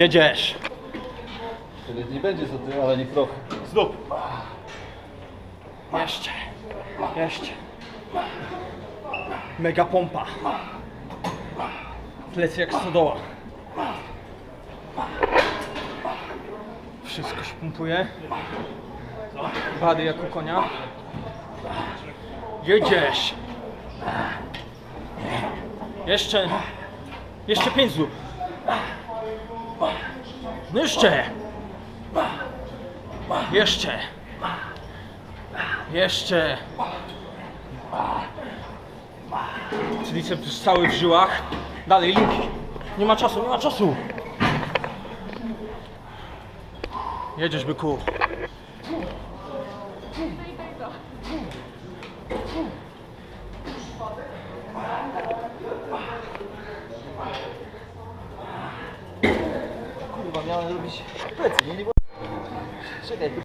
Jedziesz. Tyle nie będzie co ty, ale nie proch. Znów. Jeszcze. Jeszcze. Mega pompa. Plecy jak stodoła. Wszystko się pompuje. Bady jak u konia. Jedziesz. Jeszcze. Jeszcze pięć zrób. No jeszcze. Jeszcze. Jeszcze. Triceps już cały w żyłach. Dalej, linki. Nie ma czasu, nie ma czasu. Jedziesz, byku. меня любишь. Что это? Я не